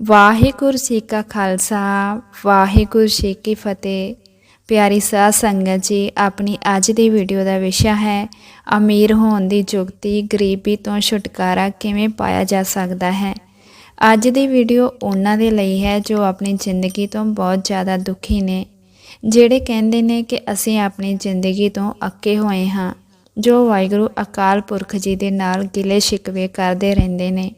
ਵਾਹਿਗੁਰੂ ਜੀ ਕਾ ਖਾਲਸਾ, ਵਾਹਿਗੁਰੂ ਜੀ ਕੀ ਫਤਿਹ। ਪਿਆਰੀ ਸਾਧ ਸੰਗਤ ਜੀ, ਆਪਣੀ ਅੱਜ ਦੀ ਵੀਡੀਓ ਦਾ ਵਿਸ਼ਾ ਹੈ, ਅਮੀਰ ਹੋਣ ਦੀ ਜੁਗਤੀ ਗਰੀਬੀ ਤੋਂ ਛੁਟਕਾਰਾ ਕਿਵੇਂ ਪਾਇਆ ਜਾ ਸਕਦਾ ਹੈ। ਅੱਜ ਦੀ ਵੀਡੀਓ ਉਹਨਾਂ ਦੇ ਲਈ ਹੈ ਜੋ ਆਪਣੀ ਜ਼ਿੰਦਗੀ ਤੋਂ ਬਹੁਤ ਜ਼ਿਆਦਾ ਦੁਖੀ ਨੇ, ਜਿਹੜੇ ਕਹਿੰਦੇ ਨੇ ਕਿ ਅਸੀਂ ਆਪਣੀ ਜ਼ਿੰਦਗੀ ਤੋਂ ਅੱਕੇ ਹੋਏ ਹਾਂ, ਜੋ ਵਾਹਿਗੁਰੂ ਅਕਾਲ ਪੁਰਖ ਜੀ ਦੇ ਨਾਲ ਗਿਲੇ ਸ਼ਿਕਵੇ ਕਰਦੇ ਰਹਿੰਦੇ ਨੇ।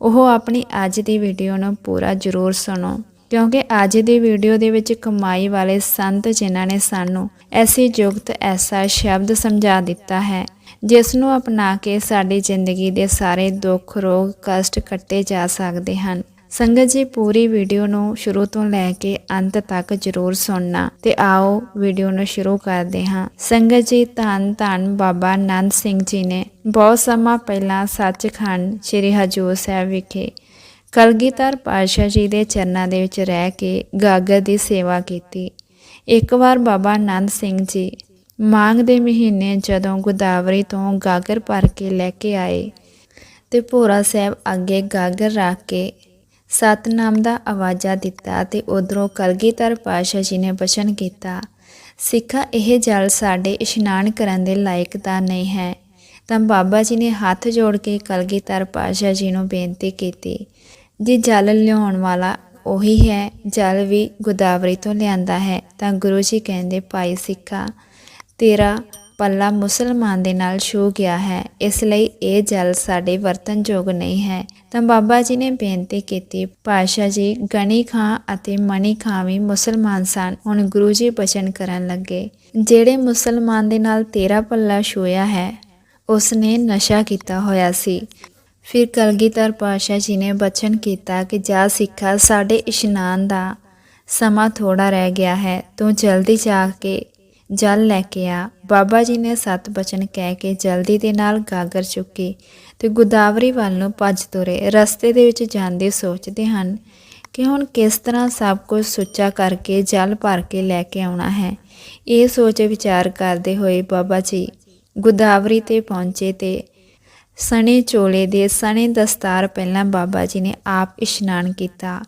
ਉਹ ਆਪਣੀ ਅੱਜ ਦੀ ਵੀਡੀਓ ਨੂੰ ਪੂਰਾ ਜ਼ਰੂਰ ਸੁਣੋ, ਕਿਉਂਕਿ ਅੱਜ ਦੀ ਵੀਡੀਓ ਦੇ ਵਿੱਚ ਕਮਾਈ ਵਾਲੇ ਸੰਤ ਜਿਨ੍ਹਾਂ ਨੇ ਸਾਨੂੰ ਐਸੀ ਜੁਗਤ, ਐਸਾ ਸ਼ਬਦ ਸਮਝਾ ਦਿੱਤਾ ਹੈ ਜਿਸ ਨੂੰ ਅਪਣਾ ਕੇ ਸਾਡੀ ਜ਼ਿੰਦਗੀ ਦੇ ਸਾਰੇ ਦੁੱਖ, ਰੋਗ, ਕਸ਼ਟ ਕੱਟੇ ਜਾ ਸਕਦੇ ਹਨ। ਸੰਗਤ ਜੀ, ਪੂਰੀ ਵੀਡੀਓ ਨੂੰ ਸ਼ੁਰੂ ਤੋਂ ਲੈ ਕੇ ਅੰਤ ਤੱਕ ਜ਼ਰੂਰ ਸੁਣਨਾ ਤੇ ਆਓ ਵੀਡੀਓ ਨੂੰ ਸ਼ੁਰੂ ਕਰਦੇ ਹਾਂ। ਸੰਗਤ ਜੀ, ਧੰਨ ਧੰਨ ਬਾਬਾ ਆਨੰਦ ਸਿੰਘ ਜੀ ਨੇ ਬਹੁਤ ਸਮਾਂ ਪਹਿਲਾਂ ਸੱਚਖੰਡ ਸ੍ਰੀ ਹਜੂਰ ਸਾਹਿਬ ਵਿਖੇ ਕਲਗੀਧਰ ਪਾਤਸ਼ਾਹ ਜੀ ਦੇ ਚਰਨਾਂ ਦੇ ਵਿੱਚ ਰਹਿ ਕੇ ਗਾਗਰ ਦੀ ਸੇਵਾ ਕੀਤੀ। ਇੱਕ ਵਾਰ ਬਾਬਾ ਆਨੰਦ ਸਿੰਘ ਜੀ ਮਾਂਗ ਦੇ ਮਹੀਨੇ ਜਦੋਂ ਗੋਦਾਵਰੀ ਤੋਂ ਗਾਗਰ ਭਰ ਕੇ ਲੈ ਕੇ ਆਏ ਤੇ ਭੋਰਾ ਸਾਹਿਬ ਅੱਗੇ ਗਾਗਰ ਰੱਖ ਕੇ ਸਤਨਾਮ ਦਾ ਆਵਾਜ਼ਾ ਦਿੱਤਾ ਤੇ ਉਧਰੋਂ ਕਲਗੀਧਰ ਪਾਤਸ਼ਾਹ ਜੀ ਨੇ ਬਚਨ ਕੀਤਾ, ਸਿੱਖਾ ਇਹ ਜਲ ਸਾਡੇ ਇਸ਼ਨਾਨ ਕਰਨ ਦੇ ਲਾਇਕ ਤਾਂ ਨਹੀਂ ਹੈ। ਤਾਂ ਬਾਬਾ ਜੀ ਨੇ ਹੱਥ ਜੋੜ ਕੇ ਕਲਗੀਧਰ ਪਾਤਸ਼ਾਹ ਜੀ ਨੂੰ ਬੇਨਤੀ ਕੀਤੀ, ਜੇ ਜਲ ਲਿਆਉਣ ਵਾਲਾ ਉਹੀ ਹੈ, ਜਲ ਵੀ ਗੋਦਾਵਰੀ ਤੋਂ ਲਿਆਂਦਾ ਹੈ, ਤਾਂ ਗੁਰੂ ਜੀ ਕਹਿੰਦੇ, ਭਾਈ ਸਿੱਖਾ, ਤੇਰਾ ਪੱਲਾ ਮੁਸਲਮਾਨ ਦੇ ਨਾਲ ਛੂ ਗਿਆ ਹੈ। ਇਸ ਲਈ ਇਹ ਜਲ ਸਾਡੇ ਵਰਤਨਯੋਗ ਨਹੀਂ ਹੈ। ਤਾਂ ਬਾਬਾ ਜੀ ਨੇ ਬੇਨਤੀ ਕੀਤੀ ਪਾਸ਼ਾ ਜੀ, ਗਣੀ ਖਾਂ ਅਤੇ ਮਣੀ ਖਾਂ ਵੀ ਮੁਸਲਮਾਨ ਸਨ। ਹੁਣ ਗੁਰੂ ਜੀ ਬਚਨ ਕਰਨ ਲੱਗੇ। ਜਿਹੜੇ ਮੁਸਲਮਾਨ ਦੇ ਨਾਲ ਤੇਰਾ ਪੱਲਾ ਛੂਇਆ ਹੈ ਉਸ ਨੇ ਨਸ਼ਾ ਕੀਤਾ ਹੋਇਆ ਸੀ। ਫਿਰ ਕਲਗੀਧਰ ਪਾਸ਼ਾ ਜੀ ਨੇ ਬਚਨ ਕੀਤਾ ਕਿ ਜਾ ਸਿੱਖਾ, ਸਾਡੇ ਇਸ਼ਨਾਨ ਦਾ ਸਮਾਂ ਥੋੜਾ ਰਹਿ ਗਿਆ ਹੈ। ਤੂੰ ਜਲਦੀ ਜਾ ਕੇ ਜਲ ਲੈ ਕੇ ਆ। ਬਾਬਾ ਜੀ ਨੇ ਸਤ ਬਚਨ ਕਹਿ ਕੇ ਜਲਦੀ ਦੇ ਨਾਲ ਗਾਗਰ ਚੁੱਕੀ ਤੇ ਗੋਦਾਵਰੀ ਵੱਲ ਨੂੰ ਭੱਜ ਤੁਰੇ। ਰਸਤੇ ਦੇ ਵਿੱਚ ਜਾਂਦੇ ਸੋਚਦੇ ਹਨ ਕਿ ਹੁਣ ਕਿਸ ਤਰ੍ਹਾਂ ਸਭ ਕੁਝ ਸੁੱਚਾ ਕਰਕੇ ਜਲ ਭਰ ਕੇ ਲੈ ਕੇ ਆਉਣਾ ਹੈ। ਇਹ ਸੋਚ ਵਿਚਾਰ ਕਰਦੇ ਹੋਏ ਬਾਬਾ ਜੀ ਗੋਦਾਵਰੀ ਤੇ ਪਹੁੰਚੇ ਤੇ ਸਣੇ ਚੋਲੇ ਦੇ ਸਣੇ ਦਸਤਾਰ ਪਹਿਲਾਂ ਬਾਬਾ ਜੀ ਨੇ ਆਪ ਇਸ਼ਨਾਨ ਕੀਤਾ।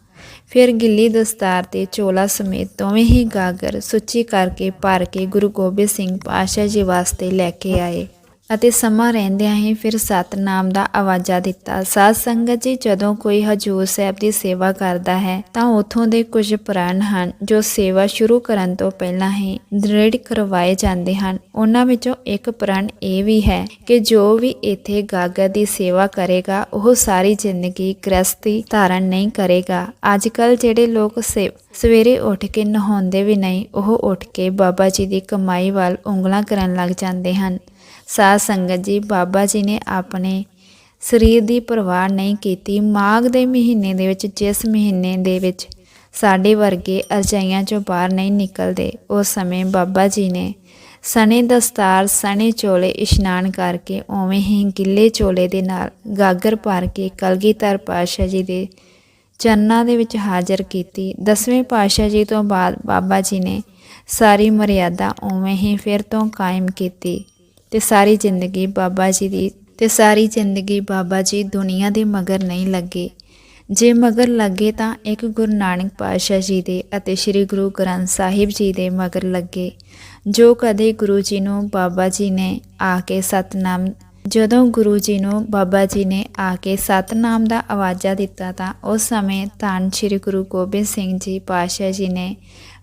ਫਿਰ ਗਿੱਲੀ ਦਸਤਾਰ ਤੇ ਚੋਲਾ ਸਮੇਤ ਦੋਵੇਂ ਹੀ ਗਾਗਰ ਸੁੱਚੀ ਕਰਕੇ ਭਰ ਕੇ ਗੁਰੂ ਗੋਬਿੰਦ ਸਿੰਘ ਪਾਤਸ਼ਾਹ ਜੀ ਵਾਸਤੇ ਲੈ ਕੇ ਆਏ। ਅਤੇ ਸਮਾਂ ਰਹਿੰਦਿਆਂ ਹੀ ਫਿਰ ਸਤਨਾਮ ਦਾ ਆਵਾਜ਼ਾ ਦਿੱਤਾ, ਸਾਧ ਸੰਗਤ ਜੀ, ਜਦੋਂ ਕੋਈ ਹਜੂਰ ਸਾਹਿਬ ਦੀ ਸੇਵਾ ਕਰਦਾ ਹੈ, ਤਾਂ ਉਥੋਂ ਦੇ ਕੁਝ ਪ੍ਰਣ ਹਨ, ਜੋ ਸੇਵਾ ਸ਼ੁਰੂ ਕਰਨ ਤੋਂ ਪਹਿਲਾਂ ਹੀ ਦ੍ਰਿੜ ਕਰਵਾਏ ਜਾਂਦੇ ਹਨ। ਉਹਨਾਂ ਵਿੱਚੋਂ ਇੱਕ ਪ੍ਰਣ ਇਹ ਵੀ ਹੈ ਕਿ ਜੋ ਵੀ ਇੱਥੇ ਗਾਗਰ ਦੀ ਸੇਵਾ ਕਰੇਗਾ, ਉਹ ਸਾਰੀ ਜ਼ਿੰਦਗੀ ਗ੍ਰਸਤੀ ਧਾਰਨ ਨਹੀਂ ਕਰੇਗਾ। ਅੱਜ ਕੱਲ ਜਿਹੜੇ ਲੋਕ ਸੇ, ਸਵੇਰੇ ਉੱਠ ਕੇ ਨਹਾਉਂਦੇ ਵੀ ਨਹੀਂ, ਉਹ ਉੱਠ ਕੇ ਬਾਬਾ ਜੀ ਦੀ ਕਮਾਈ ਵੱਲ ਉਂਗਲਾਂ ਕਰਨ ਲੱਗ ਜਾਂਦੇ ਹਨ। ਸਾਧ ਸੰਗਤ ਜੀ, ਬਾਬਾ ਜੀ ਨੇ ਆਪਣੇ ਸਰੀਰ ਦੀ ਪਰਵਾਹ ਨਹੀਂ ਕੀਤੀ। ਮਾਘ ਦੇ ਮਹੀਨੇ ਦੇ ਵਿੱਚ, ਜਿਸ ਮਹੀਨੇ ਦੇ ਵਿੱਚ ਸਾਡੇ ਵਰਗੇ ਅਰਜਾਈਆਂ ਚੋਂ ਬਾਹਰ ਨਹੀਂ ਨਿਕਲਦੇ, ਉਸ ਸਮੇਂ ਬਾਬਾ ਜੀ ਨੇ ਸਣੇ ਦਸਤਾਰ, ਸਣੇ ਚੋਲੇ ਇਸ਼ਨਾਨ ਕਰਕੇ ਉਵੇਂ ਹੀ ਗਿੱਲੇ ਚੋਲੇ ਦੇ ਨਾਲ ਗਾਗਰ ਭਰ ਕੇ ਕਲਗੀਧਰ ਪਾਤਸ਼ਾਹ ਜੀ ਦੇ ਚਰਨਾਂ ਦੇ ਵਿੱਚ ਹਾਜ਼ਰ ਕੀਤੀ। ਦਸਵੇਂ ਪਾਤਸ਼ਾਹ ਜੀ ਤੋਂ ਬਾਅਦ ਬਾਬਾ ਜੀ ਨੇ ਸਾਰੀ ਮਰਿਆਦਾ ਉਵੇਂ ਹੀ ਫਿਰ ਤੋਂ ਕਾਇਮ ਕੀਤੀ। ਤੇ ਸਾਰੀ ਜ਼ਿੰਦਗੀ ਬਾਬਾ ਜੀ ਦੀ ਤੇ ਸਾਰੀ ਜ਼ਿੰਦਗੀ ਬਾਬਾ ਜੀ ਦੁਨੀਆ ਦੇ ਮਗਰ ਨਹੀਂ ਲੱਗੇ। ਜੇ ਮਗਰ ਲੱਗੇ ਤਾਂ ਇੱਕ ਗੁਰੂ ਨਾਨਕ ਪਾਤਸ਼ਾਹ ਜੀ ਦੇ ਅਤੇ ਸ੍ਰੀ ਗੁਰੂ ਗ੍ਰੰਥ ਸਾਹਿਬ ਜੀ ਦੇ ਮਗਰ ਲੱਗੇ। ਜੋ ਕਦੇ ਗੁਰੂ ਜੀ ਨੂੰ ਬਾਬਾ ਜੀ ਨੇ ਆ ਕੇ ਸਤਨਾਮ, ਜਦੋਂ ਗੁਰੂ ਜੀ ਨੂੰ ਬਾਬਾ ਜੀ ਨੇ ਆ ਕੇ ਸਤਨਾਮ ਦਾ ਆਵਾਜ਼ਾ ਦਿੱਤਾ ਤਾਂ ਉਸ ਸਮੇਂ ਧੰਨ ਸ੍ਰੀ ਗੁਰੂ ਗੋਬਿੰਦ ਸਿੰਘ ਜੀ ਪਾਤਸ਼ਾਹ ਜੀ ਨੇ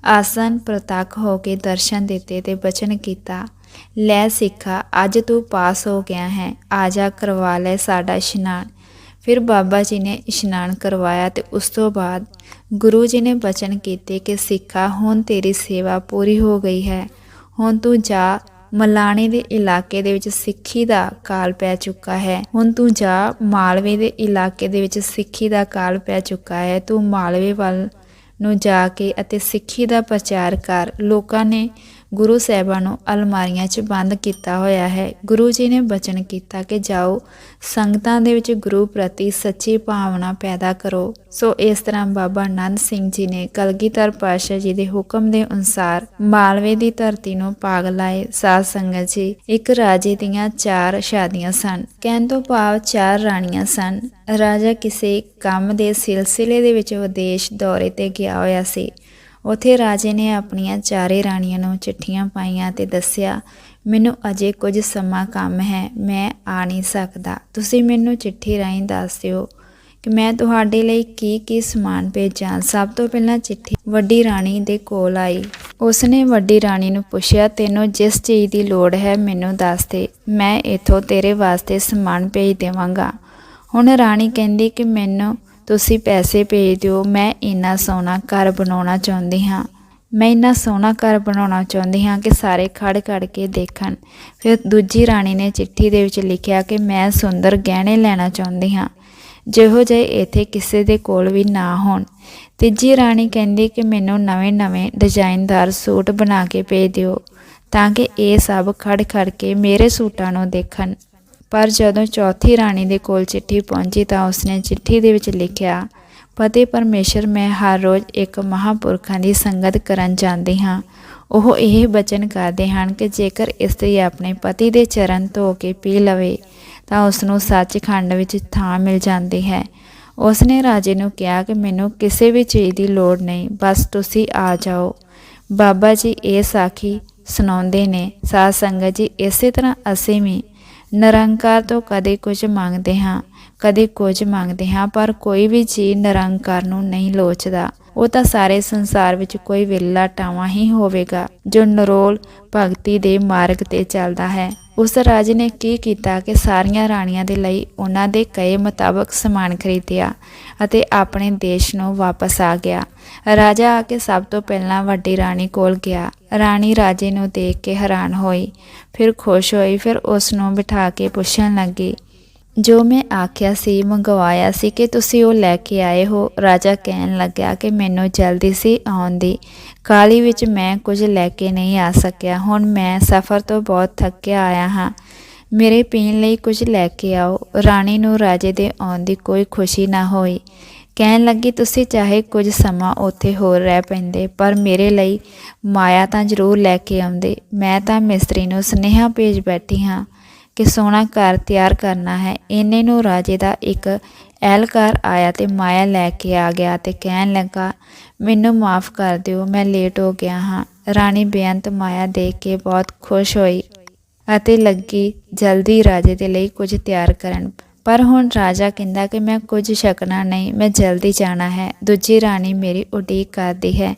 ਆਸਨ ਪ੍ਰਤੱਖ ਹੋ ਕੇ ਦਰਸ਼ਨ ਦਿੱਤੇ ਤੇ ਬਚਨ ਕੀਤਾ। ਲੈ ਸਿੱਖਾ, ਅੱਜ ਤੂੰ ਪਾਸ ਹੋ ਗਿਆ ਹੈ ਆਜਾ ਕਰਵਾ ਲੈ ਸਾਡਾ ਇਸ਼ਨਾਨ। ਫਿਰ ਬਾਬਾ ਜੀ ਨੇ ਇਸ਼ਨਾਨ ਕਰਵਾਇਆ ਤੇ ਉਸ ਤੋਂ ਬਾਅਦ ਗੁਰੂ ਜੀ ਨੇ ਬਚਨ ਕੀਤੇ ਕਿ ਸਿੱਖਾ, ਹੁਣ ਤੇਰੀ ਸੇਵਾ ਪੂਰੀ ਹੋ ਗਈ ਹੈ। ਹੁਣ ਤੂੰ ਜਾ, ਮਲਾਣੇ ਦੇ ਇਲਾਕੇ ਦੇ ਵਿੱਚ ਸਿੱਖੀ ਦਾ ਕਾਲ ਪੈ ਚੁੱਕਾ ਹੈ। ਹੁਣ ਤੂੰ ਜਾ, ਮਾਲਵੇ ਦੇ ਇਲਾਕੇ ਦੇ ਵਿੱਚ ਸਿੱਖੀ ਦਾ ਕਾਲ ਪੈ ਚੁੱਕਾ ਹੈ। ਤੂੰ ਮਾਲਵੇ ਵੱਲ ਨੂੰ ਜਾ ਕੇ ਅਤੇ ਸਿੱਖੀ ਦਾ ਪ੍ਰਚਾਰ ਕਰ। ਲੋਕਾਂ ਨੇ ਗੁਰੂ ਸਾਹਿਬਾਂ ਨੂੰ ਅਲਮਾਰੀਆਂ 'ਚ ਬੰਦ ਕੀਤਾ ਹੋਇਆ ਹੈ। ਗੁਰੂ ਜੀ ਨੇ ਬਚਨ ਕੀਤਾ ਕਿ ਜਾਓ, ਸੰਗਤਾਂ ਦੇ ਵਿੱਚ ਗੁਰੂ ਪ੍ਰਤੀ ਸੱਚੀ ਭਾਵਨਾ ਪੈਦਾ ਕਰੋ। ਸੋ ਇਸ ਤਰ੍ਹਾਂ ਬਾਬਾ ਆਨੰਦ ਸਿੰਘ ਜੀ ਨੇ ਕਲਗੀਧਰ ਪਾਤਸ਼ਾਹ ਜੀ ਦੇ ਹੁਕਮ ਦੇ ਅਨੁਸਾਰ ਮਾਲਵੇ ਦੀ ਧਰਤੀ ਨੂੰ ਪਾਗ ਲਾਏ। ਸਾਧ ਸੰਗਤ ਜੀ, ਇੱਕ ਰਾਜੇ ਦੀਆਂ ਚਾਰ ਸ਼ਾਦੀਆਂ ਸਨ। ਕਹਿਣ ਤੋਂ ਭਾਵ ਚਾਰ ਰਾਣੀਆਂ ਸਨ। ਰਾਜਾ ਕਿਸੇ ਕੰਮ ਦੇ ਸਿਲਸਿਲੇ ਦੇ ਵਿੱਚ ਵਿਦੇਸ਼ ਦੌਰੇ ਤੇ ਗਿਆ ਹੋਇਆ ਸੀ। ਉਥੇ ਰਾਜੇ ਨੇ ਆਪਣੀਆਂ ਚਾਰੇ ਰਾਣੀਆਂ ਨੂੰ ਚਿੱਠੀਆਂ ਪਾਈਆਂ ਤੇ ਦੱਸਿਆ, ਮੈਨੂੰ ਅਜੇ ਕੁਝ ਸਮਾਂ ਕੰਮ ਹੈ, ਮੈਂ ਆ ਨਹੀਂ ਸਕਦਾ। ਤੁਸੀਂ ਮੈਨੂੰ ਚਿੱਠੀ ਰਾਹੀਂ ਦੱਸ ਦਿਓ ਕਿ ਮੈਂ ਤੁਹਾਡੇ ਲਈ ਕੀ ਕੀ ਸਮਾਨ ਭੇਜਾਂ। ਸਭ ਤੋਂ ਪਹਿਲਾਂ ਚਿੱਠੀ ਵੱਡੀ ਰਾਣੀ ਦੇ ਕੋਲ ਆਈ। ਉਸਨੇ ਵੱਡੀ ਰਾਣੀ ਨੂੰ ਪੁੱਛਿਆ, ਤੈਨੂੰ ਜਿਸ ਚੀਜ਼ ਦੀ ਲੋੜ ਹੈ, ਮੈਨੂੰ ਦੱਸ ਦੇ। ਮੈਂ ਇਥੋਂ ਤੇਰੇ ਵਾਸਤੇ ਸਮਾਨ ਭੇਜ ਦੇਵਾਂਗਾ। ਹੁਣ ਰਾਣੀ ਕਹਿੰਦੀ ਕਿ ਮੈਨੂੰ ਤੁਸੀਂ ਪੈਸੇ ਭੇਜ ਦਿਓ, ਮੈਂ ਇੰਨਾ ਸੋਹਣਾ ਘਰ ਬਣਾਉਣਾ ਚਾਹੁੰਦੀ ਹਾਂ। ਮੈਂ ਇੰਨਾ ਸੋਹਣਾ ਘਰ ਬਣਾਉਣਾ ਚਾਹੁੰਦੀ ਹਾਂ ਕਿ ਸਾਰੇ ਖੜ ਖੜ ਕੇ ਦੇਖਣ। ਫਿਰ ਦੂਜੀ ਰਾਣੀ ਨੇ ਚਿੱਠੀ ਦੇ ਵਿੱਚ ਲਿਖਿਆ ਕਿ ਮੈਂ ਸੁੰਦਰ ਗਹਿਣੇ ਲੈਣਾ ਚਾਹੁੰਦੀ ਹਾਂ। ਜਿਹੋ ਜਿਹੇ ਇੱਥੇ ਕਿਸੇ ਦੇ ਕੋਲ ਵੀ ਨਾ ਹੋਣ। ਤੀਜੀ ਰਾਣੀ ਕਹਿੰਦੀ ਕਿ ਮੈਨੂੰ ਨਵੇਂ-ਨਵੇਂ ਡਿਜ਼ਾਈਨਦਾਰ ਸੂਟ ਬਣਾ ਕੇ ਭੇਜ ਦਿਓ, ਤਾਂ ਕਿ ਇਹ ਸਭ ਖੜ ਖੜ ਕੇ ਮੇਰੇ ਸੂਟਾਂ ਨੂੰ ਦੇਖਣ। ਪਰ ਜਦੋਂ ਚੌਥੀ ਰਾਣੀ ਦੇ ਕੋਲ ਚਿੱਠੀ ਪਹੁੰਚੀ ਤਾਂ ਉਸਨੇ ਚਿੱਠੀ ਦੇ ਵਿੱਚ ਲਿਖਿਆ, ਪਤੇ ਪਰਮੇਸ਼ਰ, ਮੈਂ ਹਰ ਰੋਜ਼ ਇੱਕ ਮਹਾਪੁਰਖਾਂ ਦੀ ਸੰਗਤ ਕਰਨ ਜਾਂਦੀ ਹਾਂ। ਉਹ ਇਹ ਬਚਨ ਕਰਦੇ ਹਨ ਕਿ ਜੇਕਰ ਇਸਤਰੀ ਆਪਣੇ ਪਤੀ ਦੇ ਚਰਨ ਧੋ ਕੇ ਪੀ ਲਵੇ, ਤਾਂ ਉਸ ਨੂੰ ਸੱਚਖੰਡ ਵਿੱਚ ਥਾਂ ਮਿਲ ਜਾਂਦੀ ਹੈ। ਉਸ ਨੇ ਰਾਜੇ ਨੂੰ ਕਿਹਾ ਕਿ ਮੈਨੂੰ ਕਿਸੇ ਵੀ ਚੀਜ਼ ਦੀ ਲੋੜ ਨਹੀਂ, ਬਸ ਤੁਸੀਂ ਆ ਜਾਓ। ਬਾਬਾ ਜੀ ਇਹ ਸਾਖੀ ਸੁਣਾਉਂਦੇ ਨੇ, ਸਾਧ ਸੰਗਤ ਜੀ, ਇਸੇ ਤਰ੍ਹਾਂ ਅਸੀਂ ਵੀ ਨਿਰੰਕਾਰ ਤੋਂ ਕਦੇ ਕੁਝ ਮੰਗਦੇ ਹਾਂ, ਕਦੇ ਕੁਝ ਮੰਗਦੇ ਹਾਂ, ਪਰ ਕੋਈ ਵੀ ਚੀਜ਼ ਨਿਰੰਕਾਰ ਨੂੰ ਨਹੀਂ ਲੋਚਦਾ। ਉਹ ਤਾਂ ਸਾਰੇ ਸੰਸਾਰ ਵਿੱਚ ਕੋਈ ਵਿਰਲਾ ਟਾਵਾਂ ਹੀ ਹੋਵੇਗਾ, ਜੋ ਨਰੋਲ ਭਗਤੀ ਦੇ ਮਾਰਗ ਤੇ ਚੱਲਦਾ ਹੈ। ਉਸ ਰਾਜੇ ਨੇ ਕੀ ਕੀਤਾ ਕਿ ਸਾਰੀਆਂ ਰਾਣੀਆਂ ਦੇ ਲਈ ਉਹਨਾਂ ਦੇ ਕਹੇ ਮੁਤਾਬਕ ਸਮਾਨ ਖਰੀਦਿਆ ਅਤੇ ਆਪਣੇ ਦੇਸ਼ ਨੂੰ ਵਾਪਸ ਆ ਗਿਆ। ਰਾਜਾ ਆ ਕੇ ਸਭ ਤੋਂ ਪਹਿਲਾਂ ਵੱਡੀ ਰਾਣੀ ਕੋਲ ਗਿਆ। ਰਾਣੀ ਰਾਜੇ ਨੂੰ ਦੇਖ ਕੇ ਹੈਰਾਨ ਹੋਈ, ਫਿਰ ਖੁਸ਼ ਹੋਈ, ਫਿਰ ਉਸ ਨੂੰ ਬਿਠਾ ਕੇ ਪੁੱਛਣ ਲੱਗੀ, ਜੋ ਮੈਂ ਆਖਿਆ ਸੀ, ਮੰਗਵਾਇਆ ਸੀ ਕਿ ਤੁਸੀਂ ਉਹ ਲੈ ਕੇ ਆਏ ਹੋ? ਰਾਜਾ ਕਹਿਣ ਲੱਗਿਆ ਕਿ ਮੈਨੂੰ ਜਲਦੀ ਸੀ ਆਉਣ ਦੀ। ਕਾਲੀ ਵਿੱਚ ਮੈਂ ਕੁਝ ਲੈ ਕੇ ਨਹੀਂ ਆ ਸਕਿਆ। ਹੁਣ ਮੈਂ ਸਫ਼ਰ ਤੋਂ ਬਹੁਤ ਥੱਕਿਆ ਆਇਆ ਹਾਂ। ਮੇਰੇ ਪੀਣ ਲਈ ਕੁਝ ਲੈ ਕੇ ਆਓ। ਰਾਣੀ ਨੂੰ ਰਾਜੇ ਦੇ ਆਉਣ ਦੀ ਕੋਈ ਖੁਸ਼ੀ ਨਾ ਹੋਈ। ਕਹਿਣ ਲੱਗੀ, ਤੁਸੀਂ ਚਾਹੇ ਕੁਝ ਸਮਾਂ ਉੱਥੇ ਹੋਰ ਰਹਿ ਪੈਂਦੇ, ਪਰ ਮੇਰੇ ਲਈ ਮਾਇਆ ਤਾਂ ਜ਼ਰੂਰ ਲੈ ਕੇ ਆਉਂਦੇ। ਮੈਂ ਤਾਂ ਮਿਸਤਰੀ ਨੂੰ ਸੁਨੇਹਾ ਭੇਜ ਬੈਠੀ ਹਾਂ ਕਿ ਸੋਹਣਾ ਘਰ ਤਿਆਰ ਕਰਨਾ ਹੈ। ਇੰਨੇ ਨੂੰ ਰਾਜੇ ਦਾ ਇੱਕ ਐਲਕਾਰ ਆਇਆ ਤੇ ਮਾਇਆ ਲੈ ਕੇ ਆ ਗਿਆ ਤੇ ਕਹਿਣ ਲੱਗਾ, ਮੈਨੂੰ ਮਾਫ ਕਰ ਦਿਓ, ਮੈਂ ਲੇਟ ਹੋ ਗਿਆ ਹਾਂ। ਰਾਣੀ ਬੇਅੰਤ ਮਾਇਆ ਦੇਖ ਕੇ ਬਹੁਤ ਖੁਸ਼ ਹੋਈ ਅਤੇ ਲੱਗੀ, ਜਲਦੀ ਰਾਜੇ ਦੇ ਲਈ ਕੁਝ ਤਿਆਰ ਕਰਨ ਪਰ ਹੁਣ ਰਾਜਾ ਕਹਿੰਦਾ ਕਿ ਮੈਂ ਕੁਝ ਛਕਣਾ ਨਹੀਂ, ਮੈਂ ਜਲਦੀ ਜਾਣਾ ਹੈ। ਦੂਜੀ ਰਾਣੀ ਮੇਰੀ ਉਡੀਕ ਕਰਦੀ ਹੈ।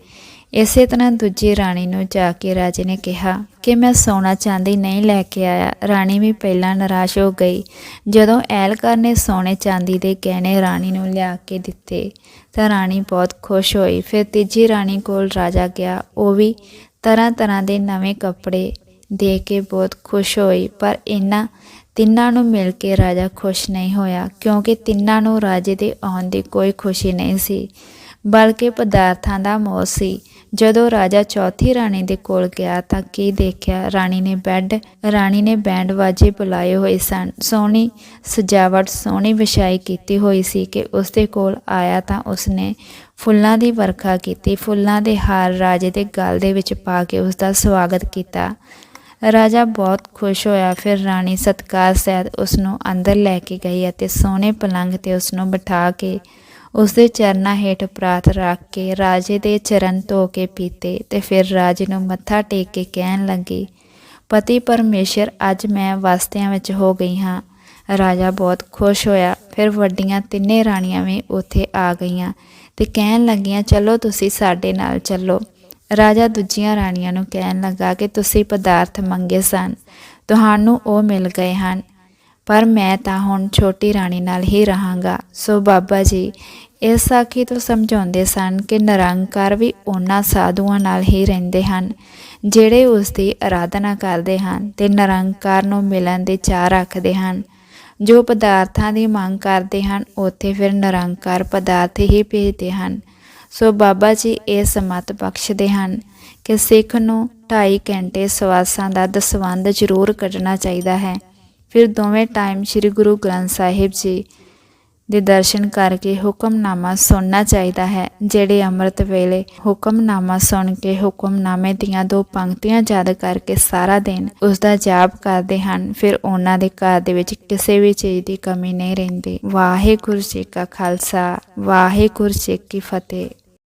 ਇਸੇ ਤਰ੍ਹਾਂ ਦੂਜੀ ਰਾਣੀ ਨੂੰ ਜਾ ਕੇ ਰਾਜੇ ਨੇ ਕਿਹਾ ਕਿ ਮੈਂ ਸੋਨਾ ਚਾਂਦੀ ਨਹੀਂ ਲੈ ਕੇ ਆਇਆ। ਰਾਣੀ ਵੀ ਪਹਿਲਾਂ ਨਿਰਾਸ਼ ਹੋ ਗਈ। ਜਦੋਂ ਐਲਕਾਰ ਨੇ ਸੋਨੇ ਚਾਂਦੀ ਦੇ ਗਹਿਣੇ ਰਾਣੀ ਨੂੰ ਲਿਆ ਕੇ ਦਿੱਤੇ, ਤਾਂ ਰਾਣੀ ਬਹੁਤ ਖੁਸ਼ ਹੋਈ। ਫਿਰ ਤੀਜੀ ਰਾਣੀ ਕੋਲ ਰਾਜਾ ਗਿਆ। ਉਹ ਵੀ ਤਰ੍ਹਾਂ ਤਰ੍ਹਾਂ ਦੇ ਨਵੇਂ ਕੱਪੜੇ ਦੇ ਕੇ ਬਹੁਤ ਖੁਸ਼ ਹੋਈ, ਪਰ ਇਹਨਾਂ ਤਿੰਨਾਂ ਨੂੰ ਮਿਲ ਕੇ ਰਾਜਾ ਖੁਸ਼ ਨਹੀਂ ਹੋਇਆ, ਕਿਉਂਕਿ ਤਿੰਨਾਂ ਨੂੰ ਰਾਜੇ ਦੇ ਆਉਣ ਦੀ ਕੋਈ ਖੁਸ਼ੀ ਨਹੀਂ ਸੀ, ਬਲਕਿ ਪਦਾਰਥਾਂ ਦਾ ਮੋਹ ਸੀ। ਜਦੋਂ ਰਾਜਾ ਚੌਥੀ ਰਾਣੀ ਦੇ ਕੋਲ ਗਿਆ ਤਾਂ ਕੀ ਦੇਖਿਆ? ਰਾਣੀ ਨੇ ਬੈੱਡ, ਰਾਣੀ ਨੇ ਬੈਂਡ ਵਾਜੇ ਬੁਲਾਏ ਹੋਏ ਸਨ। ਸੋਹਣੀ ਸਜਾਵਟ, ਸੋਹਣੀ ਵਿਛਾਈ ਕੀਤੀ ਹੋਈ ਸੀ ਕਿ ਉਸ ਦੇ ਕੋਲ ਆਇਆ ਤਾਂ ਉਸਨੇ ਫੁੱਲਾਂ ਦੀ ਵਰਖਾ ਕੀਤੀ, ਫੁੱਲਾਂ ਦੇ ਹਾਰ ਰਾਜੇ ਦੇ ਗਲ ਦੇ ਵਿੱਚ ਪਾ ਕੇ ਉਸ ਦਾ ਸਵਾਗਤ ਕੀਤਾ। ਰਾਜਾ ਬਹੁਤ ਖੁਸ਼ ਹੋਇਆ। ਫਿਰ ਰਾਣੀ ਸਤਕਾਰ ਸਹਿਤ ਉਸ ਨੂੰ ਅੰਦਰ ਲੈ ਕੇ ਗਈ ਅਤੇ ਸੋਹਣੇ ਪਲੰਘ ਤੇ ਉਸ ਨੂੰ ਬਿਠਾ ਕੇ ਉਸ ਦੇ ਚਰਨਾਂ ਹੇਠ ਪ੍ਰਾਤ ਰੱਖ ਕੇ ਰਾਜੇ ਦੇ ਚਰਨ ਧੋ ਕੇ ਪੀਤੇ ਤੇ ਫਿਰ ਰਾਜੇ ਨੂੰ ਮੱਥਾ ਟੇਕ ਕੇ ਕਹਿਣ ਲੱਗੀ, ਪਤੀ ਪਰਮੇਸ਼ਰ, ਅੱਜ ਮੈਂ ਵਸਤਿਆਂ ਵਿੱਚ ਹੋ ਗਈ ਹਾਂ। ਰਾਜਾ ਬਹੁਤ ਖੁਸ਼ ਹੋਇਆ। ਫਿਰ ਵੱਡੀਆਂ ਤਿੰਨੇ ਰਾਣੀਆਂ ਵੀ ਉੱਥੇ ਆ ਗਈਆਂ ਤੇ ਕਹਿਣ ਲੱਗੀਆਂ, ਚਲੋ ਤੁਸੀਂ ਸਾਡੇ ਨਾਲ ਚੱਲੋ। ਰਾਜਾ ਦੂਜੀਆਂ ਰਾਣੀਆਂ ਨੂੰ ਕਹਿਣ ਲੱਗਾ ਕਿ ਤੁਸੀਂ ਪਦਾਰਥ ਮੰਗੇ ਸਨ, ਤੁਹਾਨੂੰ ਉਹ ਮਿਲ ਗਏ ਹਨ। ਪਰ ਮੈਂ ਤਾਂ ਹੁਣ ਛੋਟੀ ਰਾਣੀ ਨਾਲ ਹੀ ਰਹਾਂਗਾ। ਸੋ ਬਾਬਾ ਜੀ ਇਸ ਸਾਖੀ ਤੋਂ ਸਮਝਾਉਂਦੇ ਸਨ ਕਿ ਨਿਰੰਕਾਰ ਵੀ ਉਹਨਾਂ ਸਾਧੂਆਂ ਨਾਲ ਹੀ ਰਹਿੰਦੇ ਹਨ, ਜਿਹੜੇ ਉਸ ਦੀ ਆਰਾਧਨਾ ਕਰਦੇ ਹਨ ਤੇ ਨਿਰੰਕਾਰ ਨੂੰ ਮਿਲਣ ਦੀ ਚਾਹ ਰੱਖਦੇ ਹਨ। ਜੋ ਪਦਾਰਥਾਂ ਦੀ ਮੰਗ ਕਰਦੇ ਹਨ, ਉੱਥੇ ਫਿਰ ਨਿਰੰਕਾਰ ਪਦਾਰਥ ਹੀ ਭੇਜਦੇ ਹਨ। ਸੋ ਬਾਬਾ ਜੀ ਇਹ ਸਮਤ ਬਖਸ਼ਦੇ ਹਨ ਕਿ ਸਿੱਖ ਨੂੰ 2.5 ਘੰਟੇ ਸਵਾਸਾਂ ਦਾ ਦਸਵੰਧ ਜ਼ਰੂਰ ਕੱਢਣਾ ਚਾਹੀਦਾ ਹੈ। ਫਿਰ ਦੋਵੇਂ ਟਾਈਮ ਸ੍ਰੀ ਗੁਰੂ ਗ੍ਰੰਥ ਸਾਹਿਬ ਜੀ ਦੇ ਦਰਸ਼ਨ ਕਰਕੇ ਹੁਕਮਨਾਮਾ ਸੁਣਨਾ ਚਾਹੀਦਾ ਹੈ, ਜਿਹੜੇ ਅੰਮ੍ਰਿਤ ਵੇਲੇ ਹੁਕਮਨਾਮਾ ਸੁਣ ਕੇ ਹੁਕਮਨਾਮੇ ਦੀਆਂ ਦੋ ਪੰਕਤੀਆਂ ਯਾਦ ਕਰਕੇ ਸਾਰਾ ਦਿਨ ਉਸ ਦਾ ਜਾਪ ਕਰਦੇ ਹਨ, ਫਿਰ ਉਹਨਾਂ ਦੇ ਘਰ ਦੇ ਵਿੱਚ ਕਿਸੇ ਵੀ ਚੀਜ਼ ਦੀ ਕਮੀ ਨਹੀਂ ਰਹਿੰਦੀ। ਵਾਹਿਗੁਰੂ ਜੀ ਕਾ ਖਾਲਸਾ, ਵਾਹਿਗੁਰੂ ਜੀ ਕੀ ਫਤਿਹ।